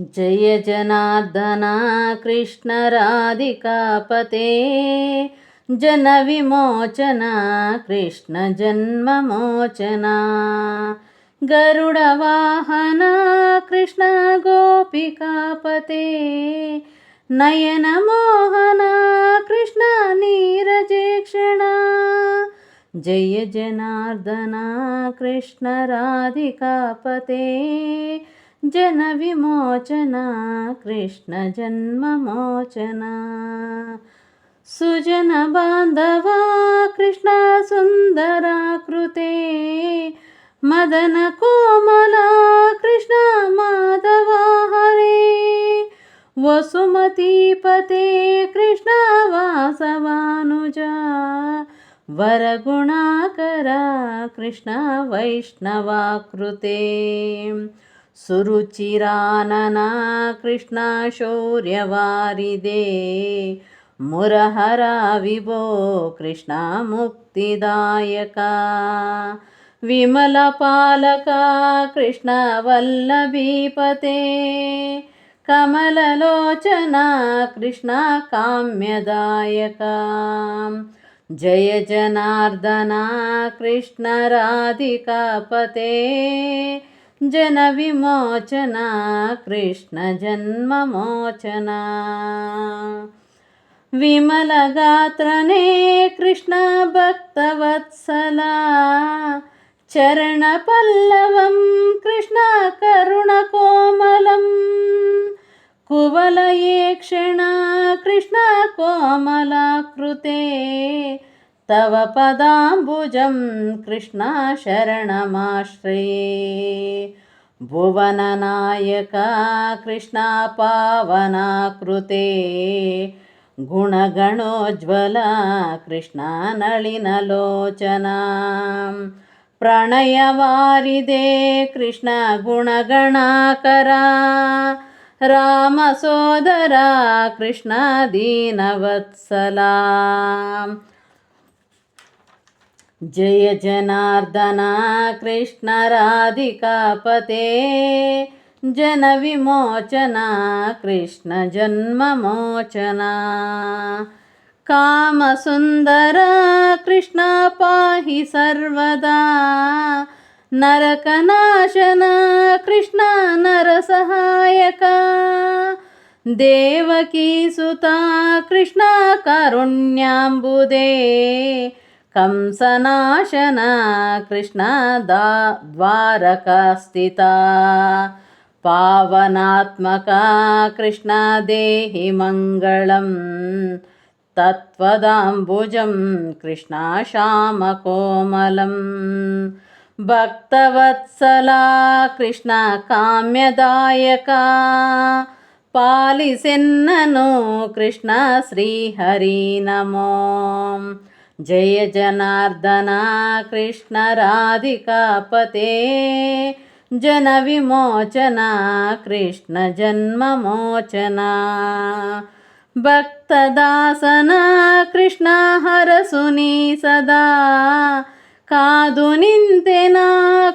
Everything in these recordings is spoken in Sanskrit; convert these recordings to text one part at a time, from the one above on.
जय जनार्दना कृष्णराधिकापते जनविमोचना कृष्णजन्ममोचना गरुडवाहना कृष्णगोपिकापते नयनमोहना कृष्णनीरजेक्षणा जय जनार्दना कृष्णराधिकापते जनविमोचना कृष्णजन्ममोचना सुजनबान्धवा कृष्णसुन्दराकृते। मदनकोमला कृष्णमाधवा हरे। वसुमतीपते कृष्णवासवानुजा। वरगुणाकरा कृष्णवैष्णवाकृते सुरुचिरानना कृष्णशौर्यवारिदे मुरहरा विभो कृष्णमुक्तिदायका विमलपालका कृष्णवल्लभीपते कमललोचना कृष्णकाम्यदायका जय जनार्दना कृष्णराधिकापते जनविमोचना कृष्णजन्ममोचना विमलगात्रने कृष्णभक्तवत्सला चरणपल्लवं कृष्णकरुणकोमलं कुवलये क्षणा कृष्णकोमलाकृते तव पदाम्बुजं कृष्णा शरणमाश्रये भुवननायका कृष्णा पावनाकृते गुणगणोज्ज्वला कृष्णा नलिनलोचना प्रणयवारिदे कृष्णगुणगणाकरा रामसोदरा कृष्णदीनवत्सला जय जनार्दना कृष्णराधिकापते जनविमोचना कृष्णजन्ममोचना कामसुन्दरा कृष्ण पाहि सर्वदा। नरकनाशना कृष्ण नरसहायका देवकीसुता कृष्ण कारुण्याम्बुदे कंसनाशना कृष्णदा द्वारकास्थिता पावनात्मका कृष्णदेहि मङ्गलं तत्त्वदाम्बुजं कृष्णाश्यामकोमलं भक्तवत्सला कृष्णकाम्यदायका कृष्ण श्रीहरि नमो जय जनार्दना कृष्णराधिकापते जनविमोचना कृष्णजन्ममोचना भक्तदासना कृष्ण हरसुनी सदा कादु निन्तेना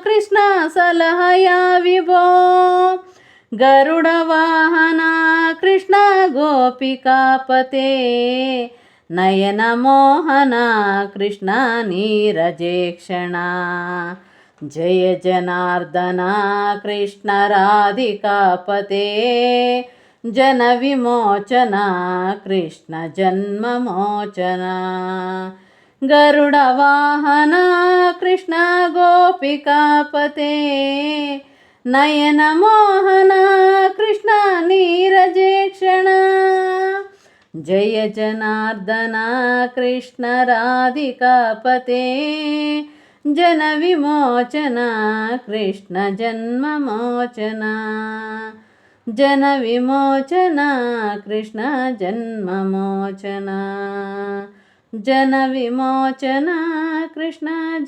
कृष्ण सलहया विभो गरुडवाहना कृष्ण गोपिकापते नयनमोहना कृष्ण नीरजेक्षणा। जय जनार्दना कृष्णराधिकापते जनविमोचना कृष्णजन्ममोचना गरुडवाहना कृष्ण गोपिकापते नयनमोहना कृष्ण नीरजेक्षणा जय जनार्दना कृष्णराधिकापते जनविमोचना कृष्णजन्ममोचना जनविमोचना कृष्णजन्ममोचना जनविमोचना कृष्णजन्ममोचना